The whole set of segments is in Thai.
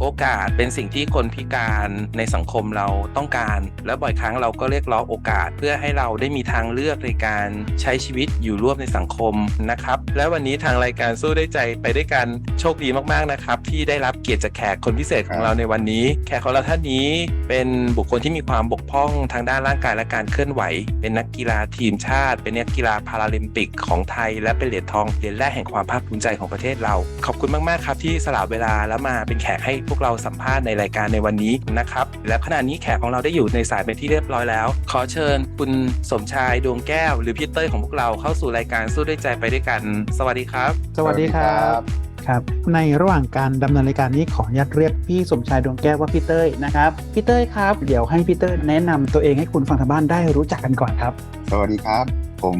โอกาสเป็นสิ่งที่คนพิการในสังคมเราต้องการ และบ่อยครั้งเราก็เรียกร้องโอกาสเพื่อให้เราได้มีทางเลือกในการใช้ชีวิตอยู่ร่วมในสังคมนะครับ และวันนี้ทางรายการสู้ได้ใจไปด้วยกันโชคดีมากๆนะครับ ที่ได้รับเกียรติจากแขกคนพิเศษของเราในวันนี้ แขกของเราท่านนี้เป็นบุคคลที่มีความบกพร่องทางด้านร่างกายและการเคลื่อนไหว เป็นนักกีฬาทีมชาติ เป็นนักกีฬาพาราลิมปิกของไทย และเป็นเหรียญทองเหรียญแรกแห่งความภาคภูมิใจของประเทศเรา ขอบคุณมากๆครับที่สละเวลาแล้วมาเป็นแขกให้พวกเราสัมภาษณ์ในรายการในวันนี้นะครับ และขณะนี้แขกของเราได้อยู่ในสายเป็นที่เรียบร้อยแล้ว ขอเชิญคุณสมชายดวงแก้ว หรือพี่เต้ยของพวกเราเข้าสู่รายการสู้ด้วยใจไปด้วยกัน สวัสดีครับ สวัสดีครับครับในระหว่างการดำเนินรายการนี้ขออนุญาตเรียกพี่สมชายดวงแก้วว่าพี่เต้ยนะครับพี่เต้ยครับ เดี๋ยวให้พี่เต้ยแนะนำตัวเองให้คุณฟังทางบ้านได้รู้จักกันก่อนครับ สวัสดีครับ ผม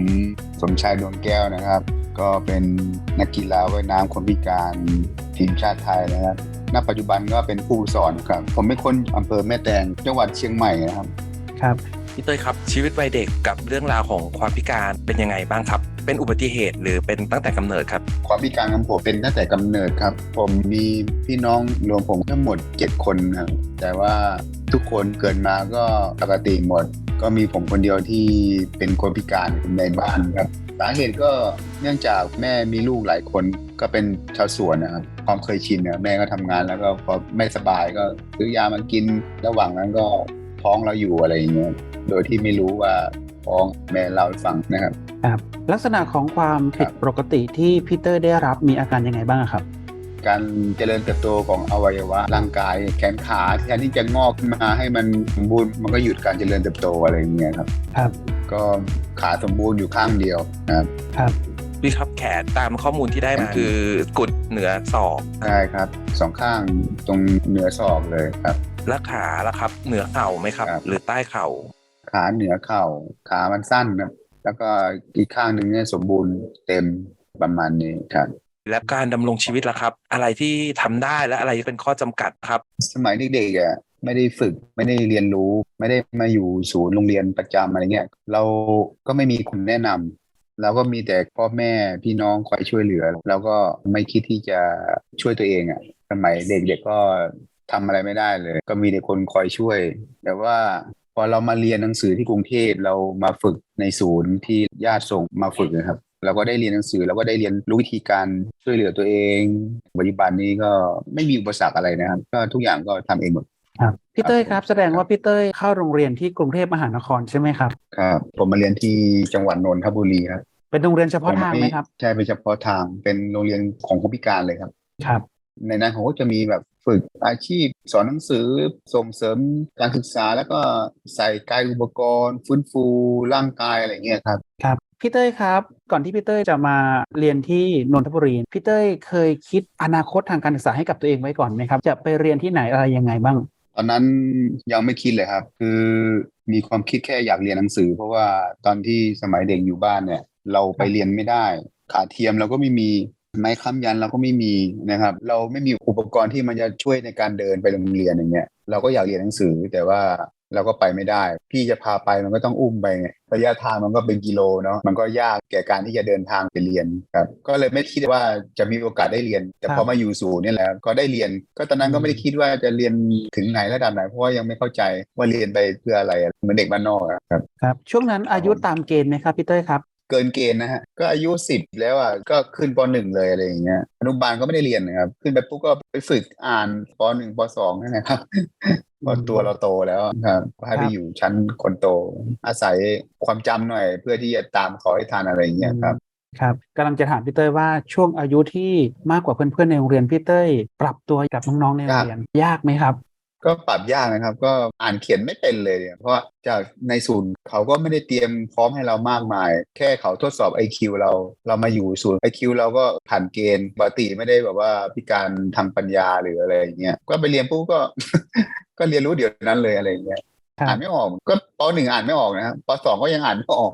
สมชายดวงแก้วนะครับ ก็เป็นนักกีฬาว่ายน้ำคนพิการทีมชาติไทยนะครับ ณปัจจุบันก็เป็นผู้สอนครับ ผมเป็นคนอำเภอแม่แตงจังหวัดเชียงใหม่นะครับ ครับพี่เต้ยครับชีวิตวัยเด็กกับเรื่องราวของความพิการเป็นยังไงบ้างครับ เป็นอุบัติเหตุหรือเป็นตั้งแต่กำเนิดครับ ความพิการของผมเป็นตั้งแต่กำเนิดครับ ผมมีพี่น้องรวมผมทั้งหมด 7 คนครับ แต่ว่าทุกคนเกิดมาก็ปกติหมด ก็มีผมคนเดียวที่เป็นคนพิการในบ้านครับสาเหตุก็เนื่องจากแม่มีลูกหลายคนก็เป็นชาวสวนนะครับความเคยชินเนี่ยแม่ก็ทำงานแล้วก็พอไม่สบายก็ซื้อยามากินระหว่างนั้นก็ท้องเราอยู่อะไรอย่างเงี้ยโดยที่ไม่รู้ว่า ท้องแม่เล่าให้ฟังนะครับครับ ลักษณะของความผิดปกติที่พี่เต้ยได้รับมีอาการยังไงบ้างครับ การเจริญเติบโตของอวัยวะร่างกายแขนขาแทนที่จะงอกขึ้นมาให้มันสมบูรณ์มันก็หยุดการเจริญเติบโตอะไรอย่างเงี้ยครับ ครับ ก็ขาสมบูรณ์อยู่ข้างเดียวนะครับครับพี่ครับแขนตามข้อมูลที่ได้มาคือกุดเหนือศอกใช่ครับสองข้างตรงเหนือศอกเลยครับและขาล่ะครับ เหนือเข่าไหมครับครับหรือใต้เข่า ขาเหนือเข่าขามันสั้นครับ แล้วก็อีกข้างหนึ่งเนี่ยสมบูรณ์เต็มประมาณนี้ครับและการดำรงชีวิตล่ะครับ อะไรที่ทำได้และอะไรที่เป็นข้อจำกัดครับ สมัยเด็กๆอะไม่ได้ฝึกไม่ได้เรียนรู้ ไม่ได้มาอยู่ศูนย์โรงเรียนประจำอะไรเงี้ยเราก็ไม่มีคนแนะนำเราก็มีแต่พ่อแม่พี่น้องคอยช่วยเหลือ แล้วก็ไม่คิดที่จะช่วยตัวเองอะสมัยเด็กๆก็ทำอะไรไม่ได้เลย ก็มีแต่คนคอยช่วย แต่ว่า พอเรามาเรียนหนังสือที่กรุงเทพเรามาฝึกในศูนย์ที่ญาติส่งมาฝึกนะครับเราก็ได้เรียนหนังสือเราก็ได้เรียนรู้วิธีการช่วยเหลือตัวเองปัจจุบันนี้ก็ไม่มีอุปสรรคอะไรนะครับ ก็ทุกอย่างก็ทำเองหมดครับพี่เต้ยครับแสดงครับว่าพี่เต้ยเข้าโรงเรียนที่กรุงเทพมหานครใช่ไหมครับครับผมมาเรียนที่จังหวัดนนทบุรีครับเป็นโรงเรียนเฉพาะทางไหมครับใช่เป็นเฉพาะทางเป็นโรงเรียนของคนพิการเลยครับครับ ในนั้นเขาก็จะมีแบบ ฝึกอาชีพ สอนหนังสือส่งเสริมการศึกษา แล้วก็ใส่กายอุปกรณ์ ฟื้นฟูร่างกายอะไรเงี้ยครับครับพี่เต้ยครับ ก่อนที่พี่เต้ยจะมาเรียนที่นนทบุรีพี่เต้ยเคยคิดอนาคตทางการศึกษาให้กับตัวเองไว้ก่อนไหมครับ จะไปเรียนที่ไหนอะไรยังไงบ้างตอนนั้นยังไม่คิดเลยครับ คือมีความคิดแค่อยากเรียนหนังสือ เพราะว่าตอนที่สมัยเด็กอยู่บ้านเนี่ย เราไปเรียนไม่ได้ ขาเทียมเราก็ไม่มี ไม้ค้ำยันเราก็ไม่มีนะครับ เราไม่มีอุปกรณ์ที่มันจะช่วยในการเดินไปโรงเรียนอย่างเงี้ยเราก็อยากเรียนหนังสือแต่ว่าเราก็ไปไม่ได้ พี่จะพาไปมันก็ต้องอุ้มไปไงระยะทางมันก็เป็นกิโลเนาะมันก็ยากแก่การที่จะเดินทางไปเรียนครับก็เลยไม่คิดว่าจะมีโอกาสได้เรียน แต่พอมาอยู่ศูนย์นี่แหละก็ได้เรียน ก็ตอนนั้นก็ไม่ได้คิดว่าจะเรียนถึงไหนระดับไหนเพราะว่ายังไม่เข้าใจว่าเรียนไปเพื่ออะไรเหมือนเด็กบ้านนอกครับครับช่วงนั้นอายุตามเกณฑ์ไหมครับพี่เต้ยครับ กินเกณฑ์นะฮะก็อายุสิบแล้วอะก็ขึ้นปหนึ่งเลยอะไรอย่างเงี้ยอนุบาลก็ไม่ได้เรียนนะครับ ขึ้นไปปุ๊บก็ไปฝึกอ่านปหนึ่งปสองนั่นนะครับเพราะตัวเราโตแล้วครับก็ให้ไปอยู่ชั้นคนโต อาศัยความจำหน่อย เพื่อที่จะตามเขาให้ทันอะไรอย่างเงี้ยครับครับกำลังจะถามพี่เต้ยว่าช่วงอายุที่มากกว่าเพื่อนๆในโรงเรียนพี่เต้ยปรับตัวกับน้องๆในโรงเรียนยากไหมครับ ก็ปรับยากนะครับ ก็อ่านเขียนไม่เป็นเลยเนี่ยเพราะว่าจากในศูนย์เขาก็ไม่ได้เตรียมพร้อมให้เรามากมาย แค่เขาทดสอบ IQ เรา เรามาอยู่ศูนย์ IQ เราก็ผ่านเกณฑ์ปกติไม่ได้แบบว่าพิการทางปัญญาหรืออะไรอย่างเงี้ยก็ไปเรียนปุ๊บก็ ก็เรียนรู้เดี๋ยวนั้นเลยอะไรอย่างเงี้ยครับอ่านไม่ออกก็ปหนึ่งอ่านไม่ออกนะครับปสองก็ยังอ่านไม่ออก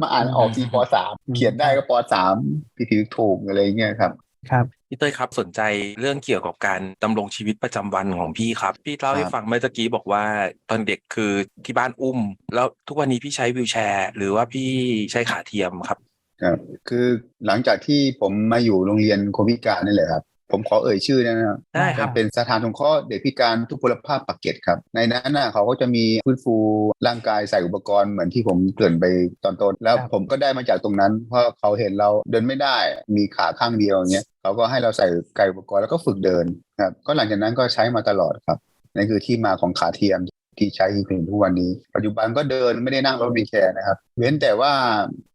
มาอ่านออกทีปสามเขียนได้ก็ปสามผิดผิดถูกอะไรอย่างเงี้ยครับครับ พี่เต้ยครับสนใจเรื่องเกี่ยวกับการดำรงชีวิตประจำวันของพี่ครับ พี่เล่าให้ครับ ฟังเมื่อตะกี้บอกว่าตอนเด็กคือที่บ้านอุ้ม แล้วทุกวันนี้พี่ใช้วีลแชร์ หรือว่าพี่ใช้ขาเทียมครับ ครับคือหลังจากที่ผมมาอยู่โรงเรียนคนพิการนี่แหละครับ ผมขอเอ่ยชื่อได้นะครับได้ครับเป็นสถานสงเคราะห์เด็กพิการทุกพลภาพปากเกร็ดครับ ในนั้นน่ะเขาก็จะมีฟื้นฟูร่างกายใส่อุปกรณ์เหมือนที่ผมเกริ่นไปตอนต้นแล้วครับผมก็ได้มาจากตรงนั้น เพราะเขาเห็นเราเดินไม่ได้มีขาข้างเดียวอย่างเงี้ยเขาก็ให้เราใส่ไกอุปกรณ์แล้วก็ฝึกเดินครับก็หลังจากนั้นก็ใช้มาตลอดครับนั่นคือที่มาของขาเทียม ที่ใช้ถึงทุกวันนี้ ปัจจุบันก็เดินไม่ได้นั่งรถวีลแชร์นะครับ เว้นแต่ว่า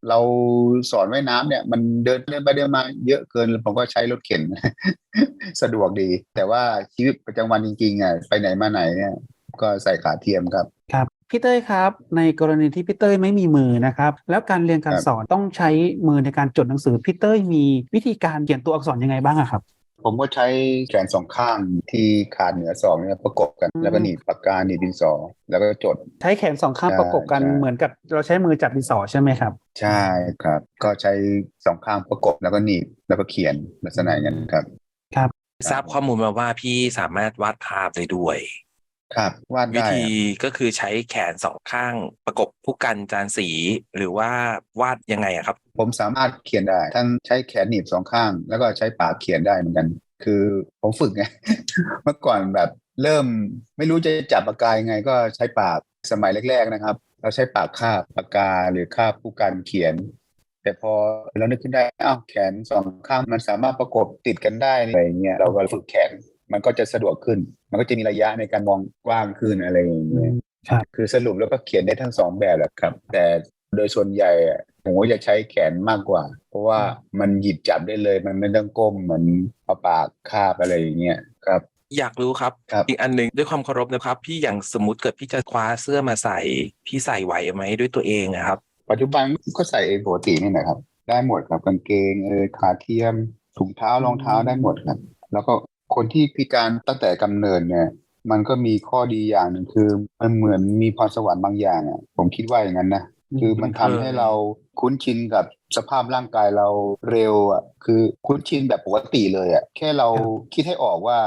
เราสอนว่ายน้ำเนี่ย มันเดินเดินไปเดินมาเยอะเกินผมก็ใช้รถเข็น สะดวกดี แต่ว่าชีวิตประจำวันจริงๆอะไปไหนมาไหนเนี่ยก็ใส่ขาเทียมครับครับพี่เต้ยครับ ในกรณีที่พี่เต้ยไม่มีมือนะครับ แล้วการเรียนการครับสอนต้องใช้มือในการจดหนังสือพี่เต้ยมีวิธีการเขียนตัวอักษรยังไงบ้างอะครับ ผมก็ใช้แขนสองข้างที่ขาดเหนือศอกเนี่ยประกบกันอืมแล้วก็หนีบปากกาหนีบดินสอ แล้วก็จด ใช้แขนสองข้างใช่ประกบกันใช่เหมือนกับเราใช้มือจับดินสอใช่ไหมครับ ใช่ครับ ก็ใช้สองข้างประกบแล้วก็หนีบแล้วก็เขียนลักษณะอย่างนั้นครับทราบข้อมูลมาว่าพี่สามารถวาดภาพได้ด้วย ครับวาดวิได้ธีอะก็คือใช้แขนสองข้างประกบผู้กันจานสี หรือว่าวาดยังไงอะครับ ผมสามารถเขียนได้ ทั้งใช้แขนหนีบสองข้าง แล้วก็ใช้ปากเขียนได้เหมือนกัน คือผมฝึกไง เมื่อก่อนแบบเริ่มไม่รู้จะจับปากกายังไง ก็ใช้ปากสมัยแรก ๆนะครับ เราใช้ปากคาบปากกาหรือคาบผู้กันเขียน แต่พอเรานึกขึ้นได้อ้าวแขนสองข้างมันสามารถประกบติดกันได้อะไรอย่างเงี้ยเราก็ฝึกแขน มันก็จะสะดวกขึ้น มันก็จะมีระยะในการมองกว้างขึ้นอะไรอย่างเงี้ยครับคือสรุปแล้วก็เขียนได้ทั้งสองแบบแหละครับ แต่โดยส่วนใหญ่อะผมก็จะใช้แขนมากกว่า เพราะว่ามันหยิบจับได้เลย มันไม่ต้องก้มเหมือนเอาปากคาบอะไรอย่างเงี้ยครับอยากรู้ครับครับอีกอันหนึ่งด้วยความเคารพนะครับ พี่อย่างสมมติเกิดพี่จะคว้าเสื้อมาใส่ พี่ใส่ไหวไหมด้วยตัวเองอะครับ ปัจจุบันก็ใส่เองปกตินี่นะครับ ได้หมดครับกางเกงเออขาเทียมถุงเท้ารองเท้าได้หมดครับ แล้วก็ คนที่พิการตั้งแต่กำเนิดเนี่ยมันก็มีข้อดีอย่างหนึ่งคือ มันเหมือนมีพรสวรรค์บางอย่างอะผมคิดว่าอย่างนั้นนะคือมันทำให้เราคุ้นชินกับสภาพร่างกายเราเร็วอะคือคุ้นชินแบบปกติเลยอะแค่เราครับคิดให้ออกว่า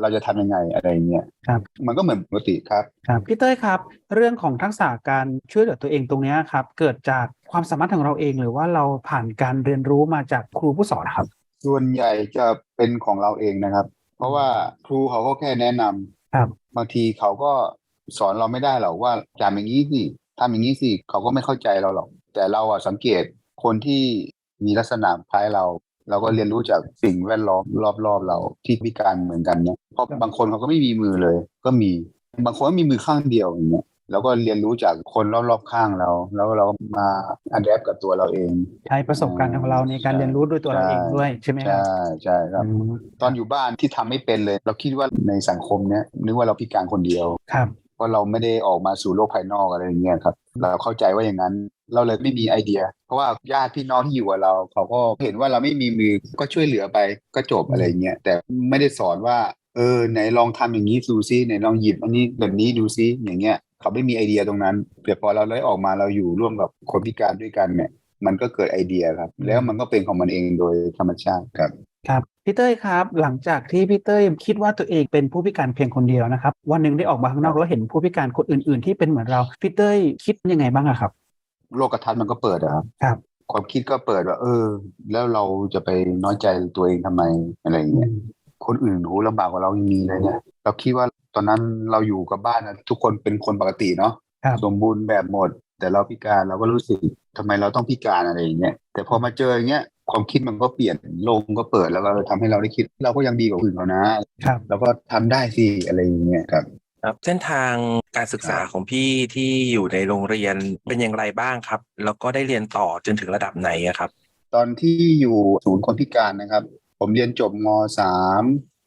เราจะทำยังไงอะไรเงี้ยครับมันก็เหมือนปกติครับครับพี่เต้ยครับ เรื่องของทักษะการช่วยเหลือตัวเองตรงเนี้ยครับเกิดจากความสามารถของเราเองหรือว่าเราผ่านการเรียนรู้มาจากครูผู้สอนครับ ส่วนใหญ่จะเป็นของเราเองนะครับเพ ราะว่าครูเขาก็แค่แนะนำครับบางทีเขาก็สอนเราไม่ได้หรอกว่าจำอย่างนี้สิทำอย่างนี้สิเขาก็ไม่เข้าใจเราหรอก แต่เราอะสังเกตคนที่มีลักษณะคล้ายเรา เราก็เรียนรู้จากสิ่งแวดล้อมรอบๆเราที่พิการเหมือนกันเนี่ยเพราะบางคนเขาก็ไม่มีมือเลย ก็มีบางคนก็มีมือข้างเดียวอย่างเงี้ย เราก็เรียนรู้จากคนรอบๆข้างเรา แล้วเรามาอัดแอปกับตัวเราเอง ใช้ประสบการณ์ของเราในการเรียนรู้ด้วยตัวเราเองด้วยใช่ไหมครับใช่ใช่ครับอืมตอนอยู่บ้านที่ทำไม่เป็นเลย เราคิดว่าในสังคมเนี้ยนึกว่าเราพิการคนเดียวครับเพราะเราไม่ได้ออกมาสู่โลกภายนอกอะไรอย่างเงี้ยครับเราเข้าใจว่าอย่างนั้นเราเลยไม่มีไอเดีย เพราะว่าญาติพี่น้องที่อยู่กับเรา เขาก็เห็นว่าเราไม่มีมือก็ช่วยเหลือไปก็จบอะไรอย่างเงี้ยแต่ไม่ได้สอนว่าเออไหนลองทำอย่างนี้ดูซิไหนลองหยิบอันนี้แบบนี้ดูซิอย่างเงี้ย เขาไม่มีไอเดียตรงนั้นแต่พอเราได้ออกมาเราอยู่ร่วมกับคนพิการด้วยกันเนี่ย มันก็เกิดไอเดียครับ แล้วมันก็เป็นของมันเองโดยธรรมชาติครับครับพี่เต้ยครับหลังจากที่พี่เต้ยคิดว่าตัวเองเป็นผู้พิการเพียงคนเดียวนะครับ วันหนึ่งได้ออกมาข้างนอกแล้วเห็นผู้พิการคนอื่น ๆ ที่เป็นเหมือนเราพี่เต้ยคิดยังไงบ้างอะครับ โลกทัศน์มันก็เปิดอะครับครับ ความคิดก็เปิดว่า เออ แล้วเราจะไปน้อยใจตัวเองทำไมอะไรอย่างเงี้ยคนอื่นโหลำบากกว่าเรายังมีเลยเนี่ยเราคิดว่า ตอนนั้นเราอยู่กับบ้านนะทุกคนเป็นคนปกติเนาะครับสมบูรณ์แบบหมด แต่เราพิการเราก็รู้สึกทำไมเราต้องพิการอะไรอย่างเงี้ยแต่พอมาเจออย่างเงี้ยความคิดมันก็เปลี่ยนโลกมันก็เปิดแล้วก็ทำให้เราได้คิด เราก็ยังดีกว่าคนอื่นเขานะครับเราก็ทำได้สิอะไรอย่างเงี้ยครับครับเส้นทางการศึกษาครับของพี่ที่อยู่ในโรงเรียนเป็นอย่างไรบ้างครับ แล้วก็ได้เรียนต่อจนถึงระดับไหนอะครับ ตอนที่อยู่ศูนย์คนพิการนะครับ ผมเรียนจบมสาม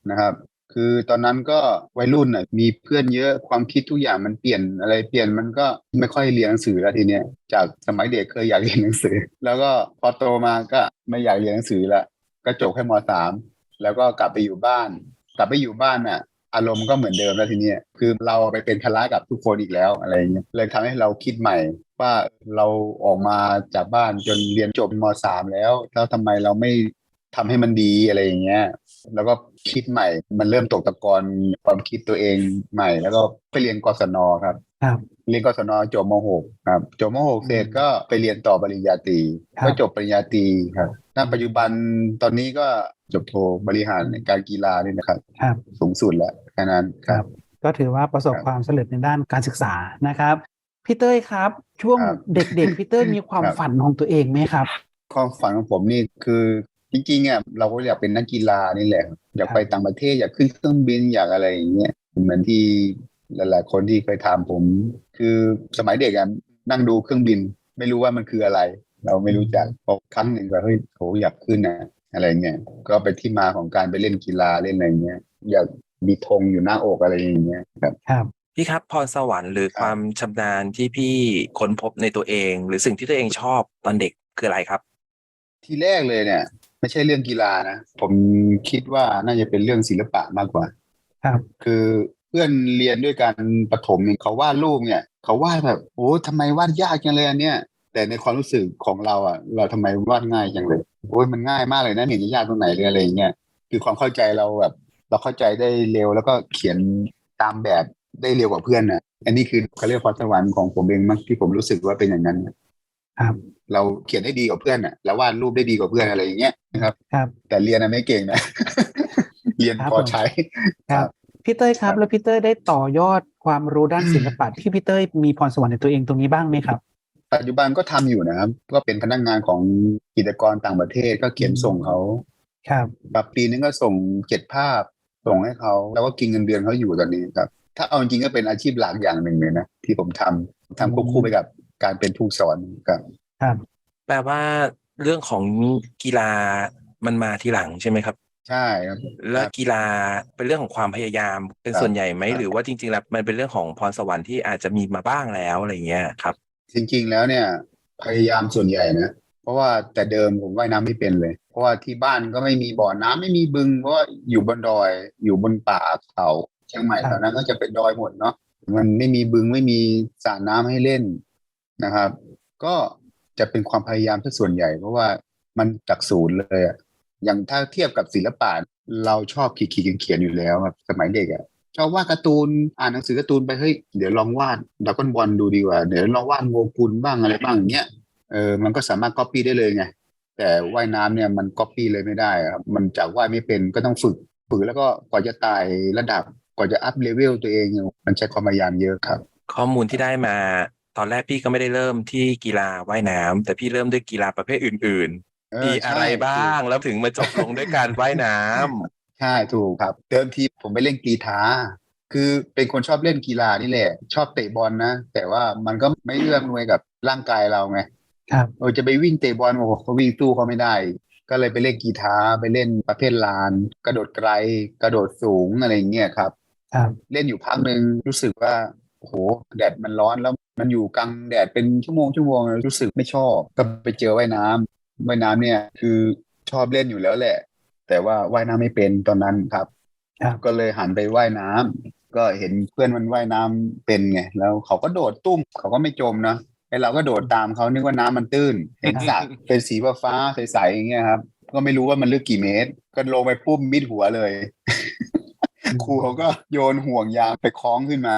นะครับ คือตอนนั้นก็วัยรุ่นน่ะมีเพื่อนเยอะความคิดทุกอย่างมันเปลี่ยนอะไรเปลี่ยนมันก็ไม่ค่อยเรียนหนังสือแล้วทีเนี้ยจากสมัยเด็กเคยอยากเรียนหนังสือ แล้วก็พอโตมาก็ไม่อยากเรียนหนังสือละก็จบแค่มสามแล้วก็กลับไปอยู่บ้าน กลับไปอยู่บ้านน่ะอารมณ์ก็เหมือนเดิมแล้วทีเนี้ยคือเราไปเป็นภาระกับทุกคนอีกแล้วอะไรเงี้ยเลยทำให้เราคิดใหม่ ว่าเราออกมาจากบ้านจนเรียนจบมสามแล้วแล้วทำไมเราไม่ ทำให้มันดีอะไรอย่างเงี้ย แล้วก็คิดใหม่ มันเริ่มตกตะกอนความคิดตัวเองใหม่ แล้วก็ไปเรียนกศนครับครับเรียนกศนจบม .6 ครับจบม .6 เสร็จก็ไปเรียนต่อปริญญาตรีครับก็จบปริญญาตรีครับณปัจจุบันตอนนี้ก็จบโทบริหารการกีฬานี่นะครับครับสูงสุดแล้วแค่นั้นครับ ก็ถือว่าประสบครับความสำเร็จในด้านการศึกษานะครับพี่เต้ยครับ ช่วงครับเด็กๆพี่เต้ยมีความครับฝันของตัวเองไหมครับ ความฝันของผมนี่คือ จริงๆอะเราก็อยากเป็นนักกีฬานี่แหละ อยากไปต่างประเทศอยากขึ้นเครื่องบินอยากอะไรอย่างเงี้ยเหมือนที่หลาย ๆ คนที่เคยถามผม คือสมัยเด็กอะนั่งดูเครื่องบิน ไม่รู้ว่ามันคืออะไร เราไม่รู้จักพอครั้งหนึ่งก็เฮ้ยโหอยากขึ้นนะอะไรเงี้ยก็ไปนที่มาของการไปเล่นกีฬาเล่นอะไรเงี้ยอยากมีธงอยู่หน้าอกอะไรอย่างเงี้ยครับครับพี่ครับพรสวรรค์หรือครับความชำนาญที่พี่ค้นพบในตัวเอง หรือสิ่งที่ตัวเองชอบตอนเด็กคืออะไรครับ ทีแรกเลยเนี่ย ไม่ใช่เรื่องกีฬานะผมคิดว่าน่าจะเป็นเรื่องศิลปะมากกว่า ครับ คือเพื่อนเรียนด้วยกันประถมเนี่ยเขาวาดรูปเนี่ย เขาวาดแบบโอ้ทำไมวาดยากจังเลยอันเนี่ยแต่ในความรู้สึกของเราอะ เราทำไมวาดง่ายจังเลยโอ้ยมันง่ายมากเลยนะเห็นจะยากตรงไหนเลยอะไรอย่างเงี้ยคือความเข้าใจเราแบบ เราเข้าใจได้เร็วแล้วก็เขียนตามแบบได้เร็วกว่าเพื่อนนะอันนี้คือเขาเรียกพรสวรรค์ของผมเองมั้งที่ผมรู้สึกว่าเป็นอย่างนั้น ครับเราเขียนได้ดีกว่าเพื่อนอะแล้ววาดรูปได้ดีกว่าเพื่อนอะไรอย่างเงี้ยนะครับครับ แต่เรียนอะไม่เก่งนะ เรียนครับพอผมใช้ครับพี่เต้ยครับครับ แล้วพี่เต้ยได้ต่อยอดความรู้ด้านศิลปะที่พี่เต้ยมีพรสวรรค์ในตัวเองตรงนี้บ้างไหมครับ ปัจจุบันก็ทำอยู่นะครับ ก็เป็นพนักงานของกิจกรต่างประเทศก็เขียนส่งเขาครับแบบปีนึงก็ส่งเจ็ดภาพส่งให้เขาแล้วก็กินเงินเดือนเขาอยู่ตอนนี้ครับ ถ้าเอาจริงๆก็เป็นอาชีพหลักอย่างหนึ่งเลยนะที่ผมทำทำควบคู่ไปกับ การเป็นผู้สอนครับ ครับ แปลว่าเรื่องของกีฬามันมาทีหลังใช่ไหมครับ ใช่ครับ และครับกีฬาเป็นเรื่องของความพยายามเป็นครับส่วนใหญ่ไหมครับหรือว่าจริงๆแล้วมันเป็นเรื่องของพรสวรรค์ที่อาจจะมีมาบ้างแล้วอะไรเงี้ยครับ จริงๆแล้วเนี่ย พยายามส่วนใหญ่นะเพราะว่าแต่เดิมผมว่ายน้ำไม่เป็นเลย เพราะว่าที่บ้านก็ไม่มีบ่อน้ำไม่มีบึง เพราะว่าอยู่บนดอยอยู่บนป่าเขาเชียงใหม่ครับแถวนั้นก็จะเป็นดอยหมดเนาะมันไม่มีบึงไม่มีสระน้ำให้เล่น นะครับ ก็จะเป็นความพยายามที่ส่วนใหญ่ เพราะว่ามันจากศูนย์เลยอะอย่างถ้าเทียบกับศิลปะเราชอบขีดๆเขียนอยู่แล้วครับสมัยเด็กอะชอบวาดการ์ตูนอ่านหนังสือการ์ตูนไปเฮ้ยเดี๋ยวลองวาดดราก้อนบอลดูดีกว่า เดี๋ยวลองวาดโงกุลบ้างอะไรบ้างเงี้ยเออมันก็สามารถก๊อปปี้ได้เลยไงแต่ว่ายน้ำเนี่ยมันก๊อปปี้เลยไม่ได้ครับมันจากว่ายไม่เป็นก็ต้องฝึกฝึกแล้วก็กว่าจะไต่ระดับกว่าจะอัพเลเวลตัวเองมันใช้ความพยายามเยอะครับ ข้อมูลที่ได้มา ตอนแรกพี่ก็ไม่ได้เริ่มที่กีฬาว่ายน้ำแต่พี่เริ่มด้วยกีฬาประเภทอื่นเอๆอมีใช่อะไรบ้างแล้วถึงมาจบลงด้วยการว่ายน้ำใช่ถูกครับเดิมทีผมไปเล่นกีฬาคือเป็นคนชอบเล่นกีฬานี่แหละ ชอบเตะบอลนะ แต่ว่ามันก็ไม่เอื้อมหน่วยกับร่างกายเราไงครับเออจะไปวิ่งเตะบอลโอ้โหเขาวิ่งตู้เขาไม่ได้ ก็เลยไปเล่นกีฬาไปเล่นประเภทลาน กระโดดไกล กระโดดสูงอะไรอย่างเงี้ยครับ ครับ เล่นอยู่พักหนึ่งรู้สึกว่า โอ้โหแดดมันร้อนแล้วมันอยู่กลางแดดเป็นชั่วโมงชั่วโมงรู้สึกไม่ชอบ ก็ไปเจอว่ายน้ำว่ายน้ำเนี่ยคือชอบเล่นอยู่แล้วแหละ แต่ว่าว่ายน้ำไม่เป็นตอนนั้นครับครับก็เลยหันไปว่ายน้ำก็เห็นเพื่อนมันว่ายน้ำเป็นไงแล้วเขาก็โดดตุ้มเขาก็ไม่จมนะไอเราก็โดดตามเขานึกว่าน้ำมันตื้น เห็นสระเป็นสีฟ้าๆใสๆอย่างเงี้ยครับ ก็ไม่รู้ว่ามันลึกกี่เมตร ก็ลงไปปุ๊บมิดหัวเลย ครูเขาก็โยนห่วงยางไปคล้องขึ้นมา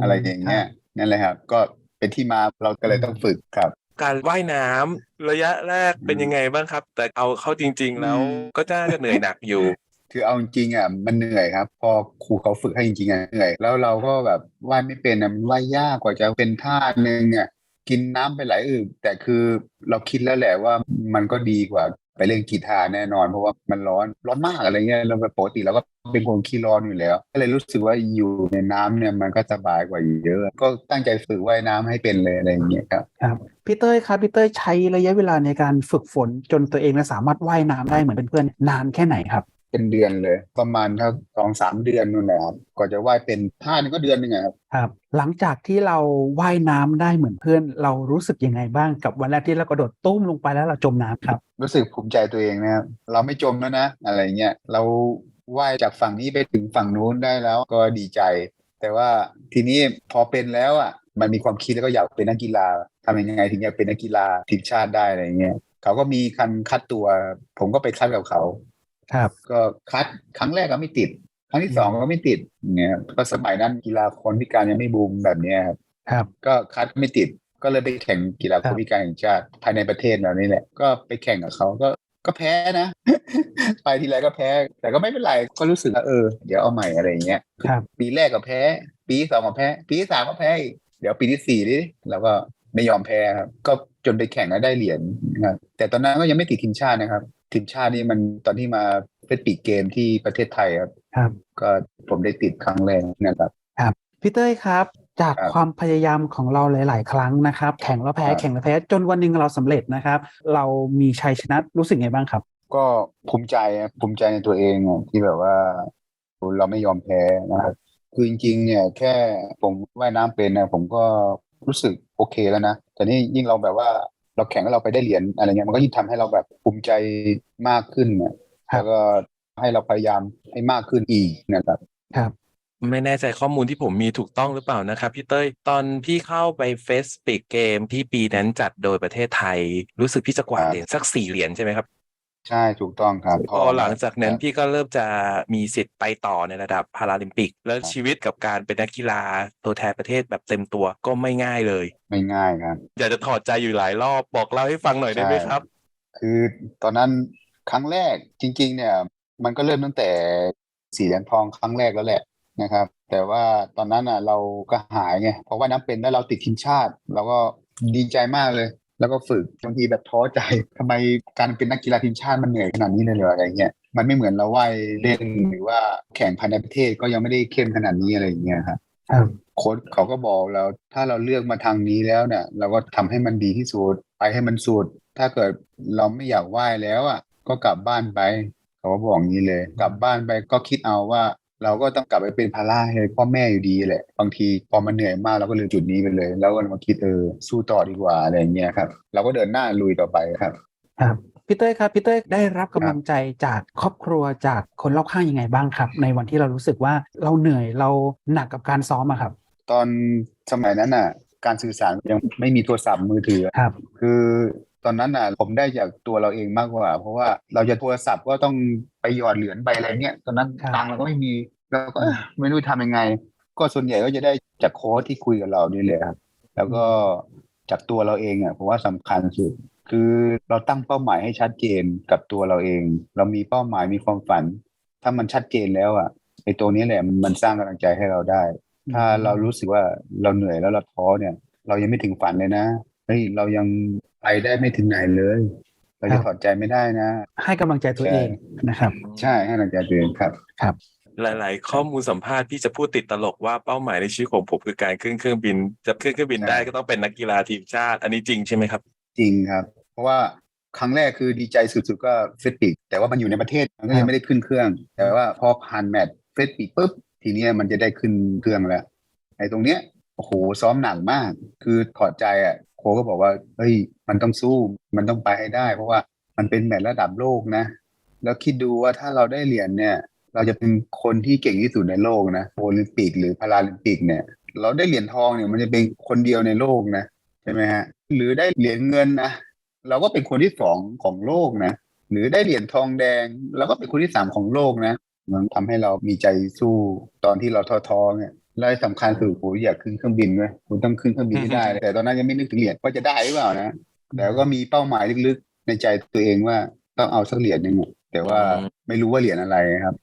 อะไรอย่างเงี้ยนั่นแหละครับ ก็เป็นที่มาเราก็เลยต้องฝึกครับการว่ายน้ำระยะแรกเป็นยังไงบ้างครับ แต่เอาเข้าจริง ๆ แล้วอืมก็น่าจะเหนื่อยหนักอยู่ คือเอาจริงๆอะมันเหนื่อยครับ พอครูเขาฝึกให้จริงๆอะเหนื่อยแล้วเราก็แบบว่ายไม่เป็นอะมันว่ายยากกว่าจะเป็นท่าหนึ่งอะกินน้ำไปหลายอึกแต่คือเราคิดแล้วแหละว่ามันก็ดีกว่าไปเล่นกีตาร์แน่นอน เพราะว่ามันร้อนร้อนมากอะไรเงี้ยเราปกติเราก็ เป็นคนขี้ร้อนอยู่แล้ว ก็เลยรู้สึกว่าอยู่ในน้ำเนี่ยมันก็สบายกว่าเยอะ ก็ตั้งใจฝึกว่ายน้ำให้เป็นเลยอะไรอย่างเงี้ยครับครับพี่เต้ยครับพี่เต้ยใช้ระยะเวลาในการฝึกฝนจนตัวเองน่ะสามารถว่ายน้ำได้เหมือนเพื่อนๆนานแค่ไหนครับเป็นเดือนเลย ประมาณถ้าสองสามเดือนนู่นแหละครับก่อนจะว่ายเป็นท่านึงก็เดือนหนึ่งอะครับครับ หลังจากที่เราว่ายน้ำได้เหมือนเพื่อน เรารู้สึกยังไงบ้างกับวันแรกที่เรากระโดดตุ้มลงไปแล้วเราจมน้ำครับ รู้สึกภูมิใจตัวเองนะครับเราไม่จมแล้วนะ อะไรเงี้ยเรา ว่ายจากฝั่งนี้ไปถึงฝั่งนู้นได้แล้วก็ดีใจ แต่ว่าทีนี้พอเป็นแล้วอะมันมีความคิดแล้วก็อยากเป็นนักกีฬาทำยังไงถึงอยากเป็นนักกีฬาทีมชาติได้อะไรเงี้ยเขาก็มีคันคัดตัว ผมก็ไปคัดกับเขา ครับ ก็คัดครั้งแรกก็ไม่ติด ครั้งที่สองก็ไม่ติดอย่างเงี้ยก็สมัยนั้นกีฬาคนพิการยังไม่บูมแบบเนี้ยครับครับ ก็คัดไม่ติดก็เลยไปแข่งกีฬาครัคบนพิการแห่งชาติภายในประเทศแบบนี้แหละก็ไปแข่งกับเขาก็ ก็แพ้นะ ไปทีไรก็แพ้ แต่ก็ไม่เป็นไรก็รู้สึกว่าเออ เดี๋ยวเอาใหม่อะไรอย่างเงี้ยครับปีแรกก็แพ้ ปีที่สองก็แพ้ ปีที่สามก็แพ้อีกเดี๋ยวปีที่สี่ดิแล้วก็ไม่ยอมแพ้ครับ ก็จนไปแข่งแล้วได้เหรียญนะครับแต่ตอนนั้นก็ยังไม่ติดทีมชาตินะครับ ทีมชาตินี่มันตอนที่มาเฟสปีกเกมที่ประเทศไทยครับ ครับ ก็ผมได้ติดครั้งแรกนะครับพี่เต้ยครับ จากครับความพยายามของเราหลาย ๆ ครั้งนะครับ แข่งแล้วแพ้ครับแข่งแล้วแพ้จนวันหนึ่งเราสำเร็จนะครับ เรามีชัยชนะรู้สึกไงบ้างครับ ก็ภูมิใจอะภูมิใจในตัวเองอะที่แบบว่า เราไม่ยอมแพ้นะครับคือจริงๆเนี่ยแค่ผมว่ายน้ำเป็นนะผมก็รู้สึกโอเคแล้วนะแต่นี่ยิ่งเราแบบว่าเราแข่งแล้วเราไปได้เหรียญอะไรเงี้ยมันก็ยิ่งทำให้เราแบบภูมิใจมากขึ้นนะครับแล้วก็ให้เราพยายามให้มากขึ้นอีกนะครับครับ ไม่แน่ใจข้อมูลที่ผมมีถูกต้องหรือเปล่านะครับพี่เต้ยตอนพี่เข้าไปเฟสปิกเกมที่ปีนั้นจัดโดยประเทศไทย รู้สึกพี่จะกวาดครับเหรียญสักสี่เหรียญใช่ไหมครับ ใช่ถูกต้องครับ พอหลังจากนั้นครับพี่ก็เริ่มจะมีสิทธิ์ไปต่อในระดับพาราลิมปิก แล้วครับชีวิตกับการเป็นนักกีฬาตัวแทนประเทศแบบเต็มตัวก็ไม่ง่ายเลย ไม่ง่ายครับ อยากจะถอดใจอยู่หลายรอบบอกเล่าให้ฟังหน่อยได้ไหมใช่ครับ คือตอนนั้นครั้งแรกจริง ๆ เนี่ย มันก็เริ่มตั้งแต่สี่เหรียญทองครั้งแรกแล้วแหละ นะครับ แต่ว่าตอนนั้นอะเราก็หายไงเพราะว่าน้ำเป็นแล้วเราติดทีมชาติเราก็ดีใจมากเลย แล้วก็ฝึกบางทีแบบท้อใจทำไมการเป็นนักกีฬาทีมชาติมันเหนื่อยขนาดนี้เลยเหรออะไรเงี้ยมันไม่เหมือนเราว่ายเล่นหรือว่าแข่งภายในประเทศก็ยังไม่ได้เข้มขนาดนี้อะไรอย่างเงี้ยครับครับโค้ชเขาก็บอกเราถ้าเราเลือกมาทางนี้แล้วเนี่ย เราก็ทำให้มันดีที่สุดไปให้มันสุด ถ้าเกิดเราไม่อยากว่ายแล้วอะก็กลับบ้านไป เขาก็บอกงี้เลย กลับบ้านไปก็คิดเอาว่า เราก็ต้องกลับไปเป็นภาระให้พ่อแม่อยู่ดีแหละ บางทีพอมันเหนื่อยมากเราก็ลืมจุดนี้ไปเลย แล้วก็มาคิดเออสู้ต่อดีกว่าอะไรอย่างเงี้ยครับ เราก็เดินหน้าลุยต่อไปครับครับพี่เต้ยครับพี่เต้ยได้รับกำลังใจจากครอบครัวจากคนรอบข้างยังไงบ้างครับ ในวันที่เรารู้สึกว่าเราเหนื่อยเราหนักกับการซ้อมอะครับ ตอนสมัยนั้นน่ะ การสื่อสารยังไม่มีโทรศัพท์มือถือครับ คือตอนนั้นน่ะผมได้จากตัวเราเองมากกว่า เพราะว่าเราจะโทรศัพท์ก็ต้องไปหยอดเหรียญไปอะไรเงี้ยตอนนั้นครับตังค์เราก็ไม่มี เราก็เอ้อไม่รู้ทำยังไง ก็ส่วนใหญ่ก็จะได้จากโค้ชที่คุยกับเรานี่แหละครับ แล้วก็จากตัวเราเองอะผมว่าสำคัญสุด คือเราตั้งเป้าหมายให้ชัดเจนกับตัวเราเอง เรามีเป้าหมายมีความฝัน ถ้ามันชัดเจนแล้วอะไอ้ตัวนี้แหละมันมันสร้างกำลังใจให้เราได้ ถ้าเรารู้สึกว่าเราเหนื่อยแล้วเราท้อเนี่ย เรายังไม่ถึงฝันเลยนะเฮ้ยเรายังไปได้ไม่ถึงไหนเลยเราครัจะบถอดใจไม่ได้นะ ให้กำลังใจตัวเองนะครับ ใช่ให้กำลังใจตัวเองครับ หลาย ๆ ข้อมูลสัมภาษณ์พี่จะพูดติดตลกว่าเป้าหมายในชีวิตของผมคือการขึ้นเครื่องบิน จะขึ้นเครื่องบินใช่ได้ก็ต้องเป็นนักกีฬาทีมชาติ อันนี้จริงใช่ไหมครับ จริงครับ เพราะว่าครั้งแรกคือดีใจสุด ๆ ก็เฟสปิกแต่ว่ามันอยู่ในประเทศมันก็ครัยังบไม่ได้ขึ้นเครื่อง แต่ว่าพอผ่านแมตช์เฟสปิกปุ๊บทีเนี้ยมันจะได้ขึ้นเครื่องแล้วไอ้ตรงเนี้ยโอ้โหซ้อมหนักมาก คือถอดใจอะโค้ชก็บอกว่าเฮ้ยมันต้องสู้มันต้องไปให้ได้ เพราะว่ามันเป็นแมตช์ระดับโลกนะ แล้วคิดดูว่าถ้าเราได้เหรียญเนี่ย เราจะเป็นคนที่เก่งที่สุดในโลกนะโอลิมปิกหรือพาราลิมปิกเนี่ย เราได้เหรียญทองเนี่ยมันจะเป็นคนเดียวในโลกนะใช่ไหมฮะหรือได้เหรียญเงินนะเราก็เป็นคนที่สองของโลกนะหรือได้เหรียญทองแดงเราก็เป็นคนที่สามของโลกนะมันทำให้เรามีใจสู้ตอนที่เราท้อๆเนี่ยและที่สำคัญคือโหอยากขึ้นเครื่องบินด้วยคุณต้องขึ้นเครื่องบินให้ได้ แต่ตอนนั้นยังไม่นึกถึงเหรียญว่าจะได้หรือเปล่านะแต่ก็มีเป้าหมายลึกๆในใจตัวเองว่า ต้องเอาสักเหรียญหนึ่งอะแต่ว่าอืมไม่รู้ว่าเหรียญอะไรครับ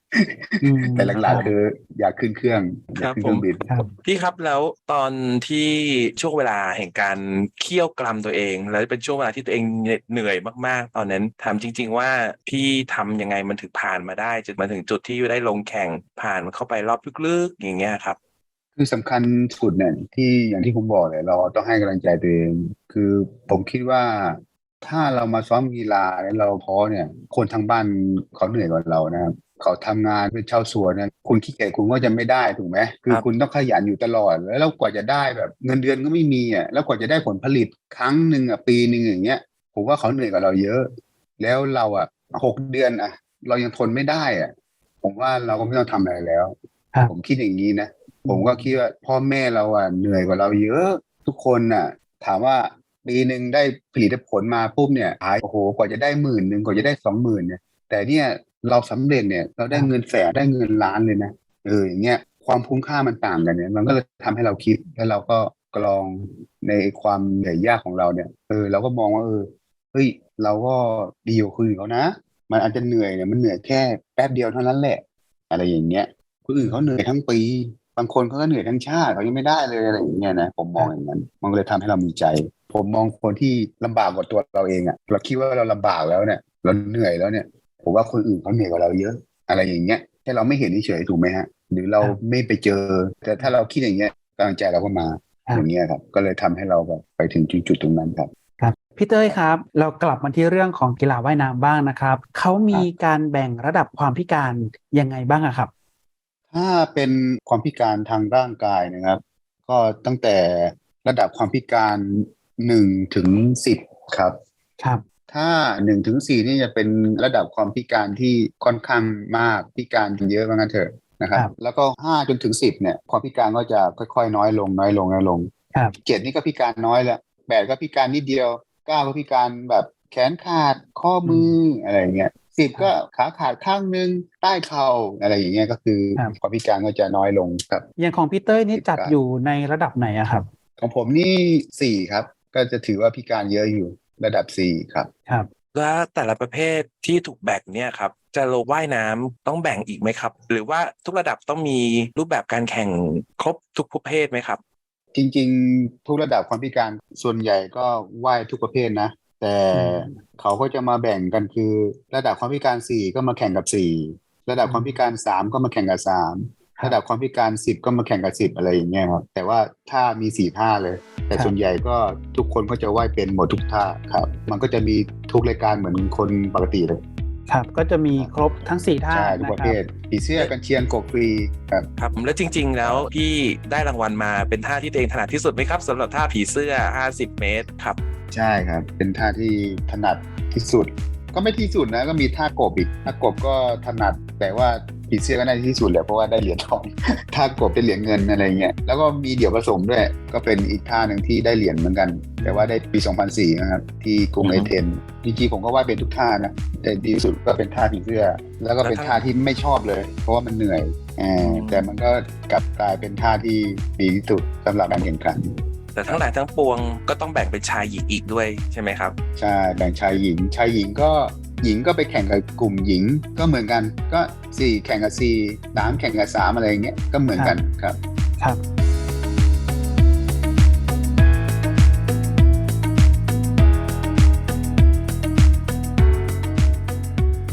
อืมแต่หลักๆคืออยากขึ้นเครื่องอยากขึ้นเครื่องบินครับพี่ครับแล้วตอนที่ช่วงเวลาแห่งการเคี่ยวกลัมตัวเอง แล้วเป็นช่วงเวลาที่ตัวเองเหนื่อยมากๆ ตอนนั้นถามจริง ๆ ว่าพี่ทำยังไงมันถึงผ่านมาได้จนมาถึงจุดที่ได้ลงแข่งผ่านเข้าไปรอบลึกๆอย่างเงี้ยครับคือสำคัญสุดเนี่ยที่อย่างที่ผมบอกเลยเราต้องให้กำลังใจตัวเอง คือผมคิดว่า ถ้าเรามาซ้อมกีฬาแล้วเราท้อเนี่ย คนทางบ้านเขาเหนื่อยกว่าเรานะครับเขาทำงานเป็นชาวสวนเนี่ยคุณขี้เกียจคุณก็จะไม่ได้ถูกไหมคือครับคุณต้องขยันอยู่ตลอด แล้วเรากว่าจะได้แบบเงินเดือนก็ไม่มีอะแล้วกว่าจะได้ผลผลิตครั้งหนึ่งอะปีหนึ่งอย่างเงี้ยผมว่าเขาเหนื่อยกว่าเราเยอะ แล้วเราอะหกเดือนอะ เรายังทนไม่ได้อะ ผมว่าเราก็ไม่ต้องทำอะไรแล้วครับผมคิดอย่างนี้นะผมก็คิดว่าพ่อแม่เราอะเหนื่อยกว่าเราเยอะ ทุกคนน่ะ ถามว่า ปีหนึ่งได้ผลิตผลมาปุ๊บเนี่ยหายโอ้โหกว่าจะได้หมื่นหนึ่งกว่าจะได้สองหมื่นเนี่ย แต่เนี่ยเราสำเร็จเนี่ยเราได้เงินแสนได้เงินล้านเลยนะเอออย่างเงี้ยความคุ้มค่ามันต่างกันเนี่ยมันก็เลยทำให้เราคิดแล้วเราก็กรองในความเหนื่อยยากของเราเนี่ยเออเราก็มองว่าเออเฮ้ยเราก็ดีกว่าคนอื่นเขานะ มันอาจจะเหนื่อยเนี่ยมันเหนื่อยแค่แป๊บเดียวเท่านั้นแหละ อะไรอย่างเงี้ยคนอื่นเขาเหนื่อยทั้งปี บางคนเขาก็เหนื่อยทั้งชาติเขายังไม่ได้เลยอะไรอย่างเงี้ยนะผมมองอย่างนั้น มันก็เลยทำให้เรามีใจ ผมมองคนที่ลำบากกว่าตัวเราเองอะเราคิดว่าเราลำบากแล้วเนี่ย เราเหนื่อยแล้วเนี่ย ผมว่าคนอื่นเขาเหนื่อยกว่าเราเยอะ อะไรอย่างเงี้ยแค่เราไม่เห็นเฉยๆถูกไหมฮะ หรือเราครับไม่ไปเจอ แต่ถ้าเราคิดอย่างเงี้ยกำลังใจเราก็มาครับอย่างเงี้ยครับ ก็เลยทำให้เราแบบไปถึงจุดๆตรงนั้นครับครับพี่เต้ยครับ เรากลับมาที่เรื่องของกีฬาว่ายน้ำบ้างนะครับเขามีการแบ่งระดับความพิการยังไงบ้างอะครับ ถ้าเป็นความพิการทางร่างกายนะครับ ก็ตั้งแต่ระดับความพิการ หนึ่งถึงสิบครับ ครับ ถ้าหนึ่งถึงสี่นี่จะเป็นระดับความพิการที่ค่อนข้างมากพิการเยอะว่างั้นเถอะนะครับครับ แล้วก็ห้าจนถึงสิบเนี่ย ความพิการก็จะค่อยๆ น้อยลงน้อยลงน้อยลงครับเจ็ดนี่ก็พิการน้อยแล้วแปดก็พิการนิดเดียวเก้าก็พิการแบบแขนขาดข้อมืออะไรอย่างเงี้ยสิบก็ขาขาดข้างนึงใต้เข่าอะไรอย่างเงี้ยก็คือครับความพิการก็จะน้อยลงครับอย่างของพี่เต้ยนี่จัดพิการอยู่ในระดับไหนอะครับ ของผมนี่สี่ครับ ก็จะถือว่าพิการเยอะอยู่ระดับสี่ครับครับ แล้วแต่ละประเภทที่ถูกแบ่งเนี่ยครับจะลงว่ายน้ำต้องแบ่งอีกไหมครับ หรือว่าทุกระดับต้องมีรูปแบบการแข่งครบทุกประเภทไหมครับ จริงๆ ทุกระดับความพิการส่วนใหญ่ก็ว่ายทุกประเภทนะ แต่อืมเขาก็จะมาแบ่งกันคือ ระดับความพิการสี่ก็มาแข่งกับสี่ระดับความพิการสามก็มาแข่งกับสาม ระดับความพิการสิบก็มาแข่งกับสิบอะไรอย่างเงี้ยครับ แต่ว่าท่ามีสี่ท่าเลย แต่ครับส่วนใหญ่ก็ทุกคนก็จะว่ายเป็นหมดทุกท่าครับ มันก็จะมีทุกรายการเหมือนคนปกติเลยครับก็จะมีครบทั้งสี่ท่าใช่ทุกนะประคเภรับทผีเสื้อกันเชียงกบฟรีครับครับแล้วจริง ๆ แล้วพี่ได้รางวัลมาเป็นท่าที่ตัวเองถนัดที่สุดไหมครับสำหรับท่าผีเสื้อ 50 เมตรครับ ใช่ครับ เป็นท่าที่ถนัดที่สุด ก็ไม่ที่สุดนะก็มีท่ากบอีกท่ากบก็ถนัดแต่ว่า ผีเสื้อก็ได้ที่สุดแหละเพราะว่าได้เหรียญทองท่ากบได้เหรียญเงินอะไรเงี้ยแล้วก็มีเดี่ยวผสมด้วย ก็เป็นอีกท่าหนึ่งที่ได้เหรียญเหมือนกัน แต่ว่าได้ปี 2004 นะครับ ที่กรุงอืเออฮึเธนส์จริงๆผมก็ว่าเป็นทุกท่านะแต่ดีที่สุดก็เป็นท่าผีเสื้อ แล้วก็เป็นแล้วท่าท่าที่ไม่ชอบเลย เพราะว่ามันเหนื่อยเอออืมแต่มันก็กลับกลายเป็นท่าที่ดีที่สุดสำหรับการแข่งขันแต่ทั้งหลายทั้งปวงก็ต้องแบ่งเป็นชายหญิงอีกด้วยใช่ไหมครับ ใช่ แบ่งชายหญิง ชายหญิงก็ หญิงก็ไปแข่งกับกลุ่มหญิงก็เหมือนกันก็สี่แข่งกับสี่สามแข่งกับสามอะไรอย่างเงี้ยก็เหมือนกันครับครับ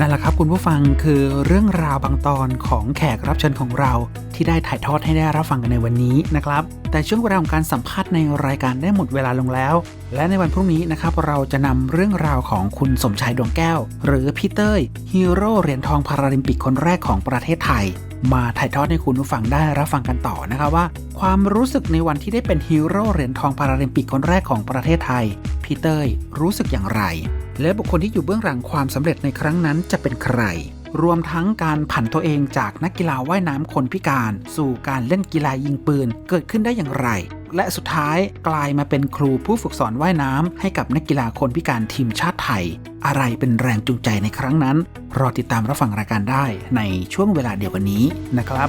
นั่นแหละครับคุณผู้ฟังคือเรื่องราวบางตอนของแขกรับเชิญของเรา ที่ได้ถ่ายทอดให้ได้รับฟังกันในวันนี้นะครับ แต่ช่วงเวลาของการสัมภาษณ์ในรายการได้หมดเวลาลงแล้ว และในวันพรุ่งนี้นะครับเราจะนำเรื่องราวของคุณสมชายดวงแก้ว หรือพี่เต้ยฮีโร่เหรียญทองพาราลิมปิกคนแรกของประเทศไทย มาถ่ายทอดให้คุณผู้ฟังได้รับฟังกันต่อนะครับว่า ความรู้สึกในวันที่ได้เป็นฮีโร่เหรียญทองพาราลิมปิกคนแรกของประเทศไทยพี่เต้ยรู้สึกอย่างไร และบุคคลที่อยู่เบื้องหลังความสำเร็จในครั้งนั้นจะเป็นใคร รวมทั้งการผันตัวเองจากนักกีฬาว่ายน้ำคนพิการ สู่การเล่นกีฬายิงปืนเกิดขึ้นได้อย่างไร และสุดท้ายกลายมาเป็นครูผู้ฝึกสอนว่ายน้ำให้กับนักกีฬาคนพิการทีมชาติไทย อะไรเป็นแรงจูงใจในครั้งนั้น รอติดตามรับฟังรายการได้ในช่วงเวลาเดียวกันนี้นะครับ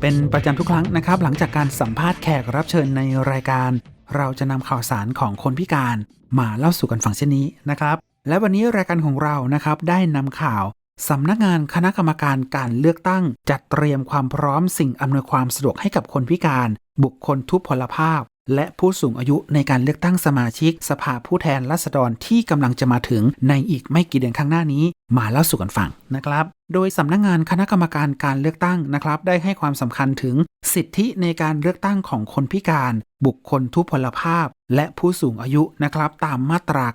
เป็นประจำทุกครั้งนะครับ หลังจากการสัมภาษณ์แขกรับเชิญในรายการ เราจะนำข่าวสารของคนพิการมาเล่าสู่กันฟังเช่นนี้นะครับ และวันนี้รายการของเรานะครับได้นำข่าวสำนักงานคณะกรรมการการเลือกตั้ง จัดเตรียมความพร้อมสิ่งอำนวยความสะดวกให้กับคนพิการ บุคคลทุพพลภาพ และผู้สูงอายุในการเลือกตั้งสมาชิก สภาผู้แทนราษฎรที่กำลังจะมาถึงในอีกไม่กี่เดือนข้างหน้านี้ มาเล่าสู่กันฟังนะครับ โดยสำนักงงานคณะกรรมการการเลือกตั้งนะครับ ได้ให้ความสำคัญถึงสิทธิในการเลือกตั้งของคนพิการ บุคคลทุพพลภาพ และผู้สูงอายุนะครับ ตามมาตรา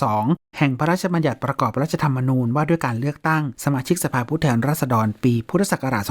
92 แห่งพระราชบัญญัติประกอบรัฐธรรมนูญว่าด้วยการเลือกตั้งสมาชิกสภาผู้แทนราษฎรปีพุทธศักราช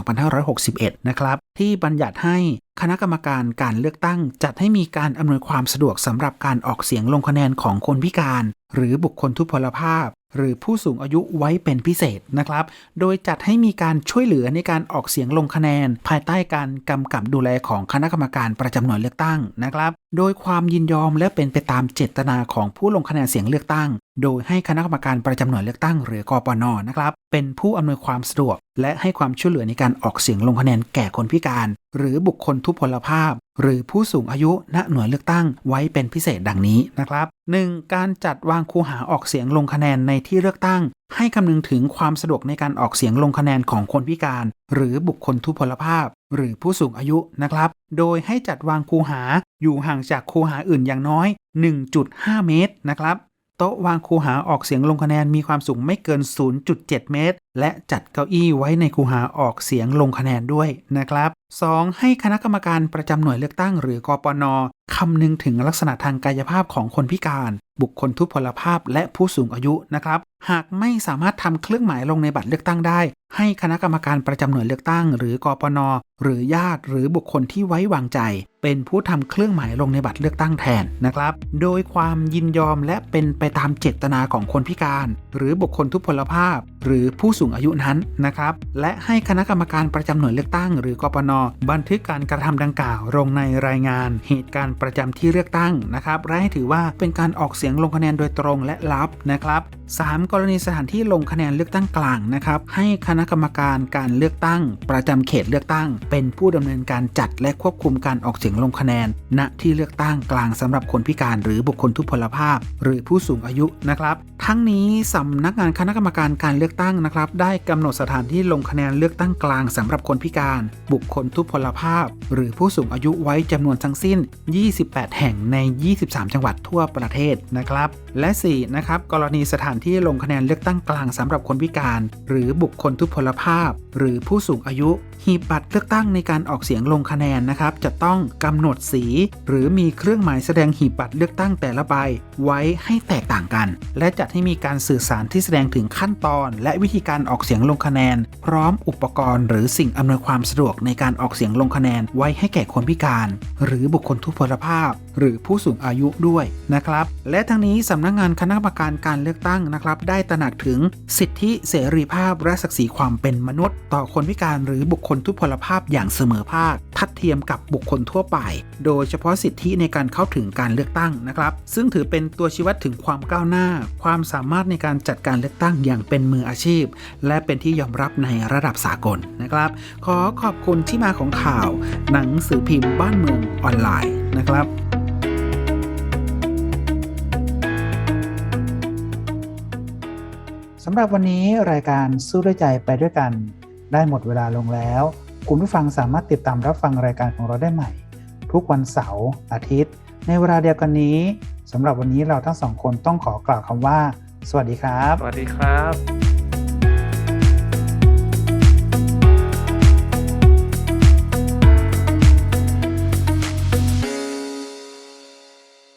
2561 นะครับ ที่บัญญัติให้คณะกรรมการการเลือกตั้ง จัดให้มีการอำนวยความสะดวกสำหรับการออกเสียงลงคะแนนของคนพิการ หรือบุคคลทุพพลภาพ หรือผู้สูงอายุไว้เป็นพิเศษนะครับ โดยจัดให้มีการช่วยเหลือในการออกเสียงลงคะแนน ภายใต้การกำกับดูแลของคณะกรรมการประจำหน่วยเลือกตั้งนะครับ โดยความยินยอมและเป็นไปตามเจตนาของผู้ลงคะแนนเสียงเลือกตั้ง โดยให้คณะกรรมการประจำหน่วยเลือกตั้งหรือกปนนะครับ เป็นผู้อำนวยความสะดวก และให้ความช่วยเหลือในการออกเสียงลงคะแนนแก่คนพิการ หรือบุคคลทุพพลภาพ หรือผู้สูงอายุณหน่วยเลือกตั้งไว้เป็นพิเศษดังนี้นะครับ 1. การจัดวางคูหาออกเสียงลงคะแนนในที่เลือกตั้ง ให้คำนึงถึงความสะดวกในการออกเสียงลงคะแนนของคนพิการ หรือบุคคลทุพพลภาพ หรือผู้สูงอายุนะครับ โดยให้จัดวางคูหาอยู่ห่างจากคูหาอื่นอย่างน้อย 1.5 เมตรนะครับ โต๊ะวางคูหาออกเสียงลงคะแนนมีความสูงไม่เกิน 0.7 เมตร และจัดเก้าอี้ไว้ในคูหาออกเสียงลงคะแนนด้วยนะครับ 2. ให้คณะกรรมการประจำหน่วยเลือกตั้งหรือกปนคำนึงถึงลักษณะทางกายภาพของคนพิการ บุคคลทุพพลภาพและผู้สูงอายุนะครับ หากไม่สามารถทำเครื่องหมายลงในบัตรเลือกตั้งได้ ให้คณะกรรมการประจำหน่วยเลือกตั้ง หรือกปนหรือญาติ หรือบุคคลที่ไว้วางใจ เป็นผู้ทำเครื่องหมายลงในบัตรเลือกตั้งแทนนะครับ โดยความยินยอมและเป็นไปตามเจตนาของคนพิการ หรือบุคคลทุพพลภาพ หรือผู้สูงอายุนั้นนะครับ และให้คณะกรรมการประจำหน่วยเลือกตั้ง หรือกปนบันทึกการกระทำดังกล่าวลงในรายงาน เหตุการณ์ประจำที่เลือกตั้งนะครับและให้ถือว่าเป็นการออกเสียงลงคะแนนโดยตรงและลับนะครับ 3. กรณีสถานที่ลงคะแนนเลือกตั้งกลางนะครับ ให้คณะกรรมการการเลือกตั้ง ประจำเขตเลือกตั้ง เป็นผู้ดำเนินการจัดและควบคุมการออกเสียงลงคะแนน ณที่เลือกตั้งกลางสำหรับคนพิการหรือบุคคลทุพพลภาพ หรือผู้สูงอายุนะครับ ทั้งนี้สำนักงานคณะกรรมการการเลือกตั้งนะครับ ได้กำหนดสถานที่ลงคะแนนเลือกตั้งกลางสำหรับคนพิการ บุคคลทุพพลภาพ หรือผู้สูงอายุไว้จำนวนทั้งสิ้น 28 แห่งใน 23 จังหวัดทั่วประเทศนะครับ และ 4. นะครับ กรณีสถานที่ลงคะแนนเลือกตั้งกลางสำหรับคนพิการ หรือบุคคลทุพพลภาพ หรือผู้สูงอายุ หีบบัตรเลือกตั้งในการออกเสียงลงคะแนนนะครับ จะต้องกำหนดสี หรือมีเครื่องหมายแสดงหีบบัตรเลือกตั้งแต่ละใบ ไว้ให้แตกต่างกัน และจัดให้มีการสื่อสารที่แสดงถึงขั้นตอน และวิธีการออกเสียงลงคะแนน พร้อมอุปกรณ์ หรือสิ่งอำนวยความสะดวกในการออกเสียงลงคะแนนไว้ให้แก่คนพิการ หรือบุคคลทุพพลภาพ หรือผู้สูงอายุด้วยนะครับ และทั้งนี้สำนักงานคณะกรรมการการเลือกตั้งนะครับ ได้ตระหนักถึงสิทธิเสรีภาพและศักดิ์ศรีความเป็นมนุษย์ ต่อคนพิการหรือบุคคลทุพพลภาพอย่างเสมอภาค ทัดเทียมกับบุคคลทั่วไป โดยเฉพาะสิทธิในการเข้าถึงการเลือกตั้งนะครับ ซึ่งถือเป็นตัวชี้วัดถึงความก้าวหน้า ความสามารถในการจัดการเลือกตั้งอย่างเป็นมืออาชีพ และเป็นที่ยอมรับในระดับสากลนะครับ ขอขอบคุณที่มาของข่าว หนังสือพิมพ์บ้านเมืองออนไลน์นะครับสำหรับวันนี้รายการสู้ด้วยใจไปด้วยกัน ได้หมดเวลาลงแล้ว คุณผู้ฟังสามารถติดตามรับฟังรายการของเราได้ใหม่ ทุกวันเสาร์อาทิตย์ ในเวลาเดียวกันนี้สำหรับวันนี้เราทั้งสองคนต้องขอกล่าวคำว่า สวัสดีครับ สวัสดีครับ